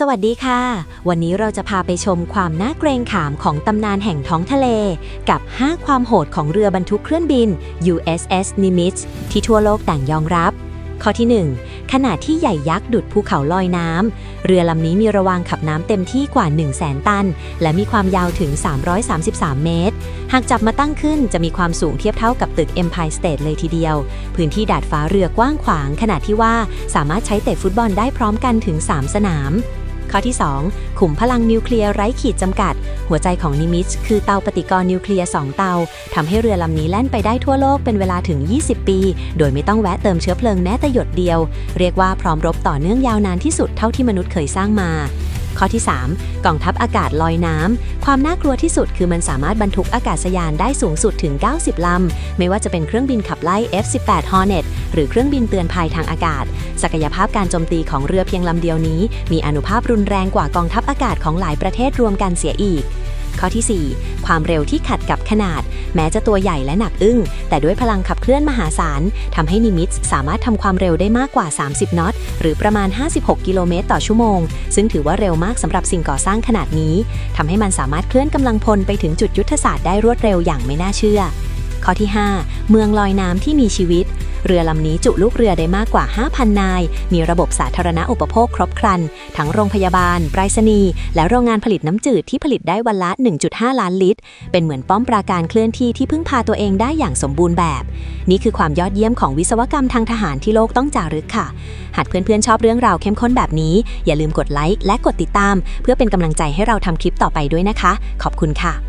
สวัสดีค่ะ วันนี้เราจะพาไปชมความน่าเกรงขามของตำนานแห่งท้องทะเล กับ 5 ความโหดของเรือบรรทุกเครื่องบิน USS Nimitz ที่ทั่วโลกต่างยอมรับ ข้อที่ 1 ขนาดที่ใหญ่ยักษ์ดุดภูเขาลอยน้ำ เรือลำนี้มีระวางขับน้ำเต็มที่กว่า 1 0 0 0 0แสนตัน และมีความยาวถึง 333 เมตร หากจับมาตั้งขึ้นจะมีความสูงเทียบเท่ากับตึก Empire State เลยทีเดียว พื้นที่ดาดฟ้าเรือกว้างขวาง ขนาดที่ว่าสามารถใช้เตะฟุตบอลได้พร้อมกันถึง 3 สนาม ข้อที่ 2 ขุมพลังนิวเคลียร์ไร้ขีดจำกัด หัวใจของนิมิชคือเตาปฏิกรณ์นิวเคลียร์2เตาทำให้เรือลำนี้แล่นไปได้ทั่วโลกเป็นเวลาถึง 20 ปี โดยไม่ต้องแวะเติมเชื้อเพลิงแม้แต่หยดเดียว เรียกว่าพร้อมรบต่อเนื่องยาวนานที่สุดเท่าที่มนุษย์เคยสร้างมา ข้อที่ 3 กล่องทัพอากาศลอยน้ำความน่ากลัวที่สุดคือมันสามารถบรรทุกอากาศยานได้สูงสุดถึง 90 ลำ ไม่ว่าจะเป็นเครื่องบินขับไล่ F-18 Hornet หรือเครื่องบินเตือนภัยทางอากาศ ศักยภาพการโจมตีของเรือเพียงลำเดียวนี้ มีอนุภาพรุนแรงกว่ากองทัพอากาศของหลายประเทศรวมกันเสียอีก ข้อที่ 4 ความเร็วที่ขัดกับขนาด แม้จะตัวใหญ่และหนักอึ้ง แต่ด้วยพลังขับเคลื่อนมหาศาลทำให้นิมิตสามารถทำความเร็วได้มากกว่า 30 นอต หรือประมาณ 56 กิโลเมตรต่อชั่วโมง ซึ่งถือว่าเร็วมากสำหรับสิ่งก่อสร้างขนาดนี้ทำให้มันสามารถเคลื่อนกำลังพลไปถึงจุดยุทธศาสตร์ได้รวดเร็วอย่างไม่น่าเชื่อ ข้อที่ 5 เมืองลอยน้ำที่มีชีวิต เรือลำนี้จุลูกเรือได้มากกว่า 5,000 นาย มีระบบสาธารณอุปโภคครบครัน ทั้งโรงพยาบาลไปรษณีย์และโรงงานผลิตน้ำจืดที่ผลิตได้วันละ 1.5 ล้านลิตร เป็นเหมือนป้อมปราการเคลื่อนที่ที่พึ่งพาตัวเองได้อย่างสมบูรณ์แบบ นี่คือความยอดเยี่ยมของวิศวกรรมทางทหารที่โลกต้องจารึกค่ะ หากเพื่อนๆชอบเรื่องราวเข้มข้นแบบนี้ อย่าลืมกดไลค์และกดติดตาม เพื่อเป็นกำลังใจให้เราทำคลิปต่อไปด้วยนะคะ ขอบคุณค่ะ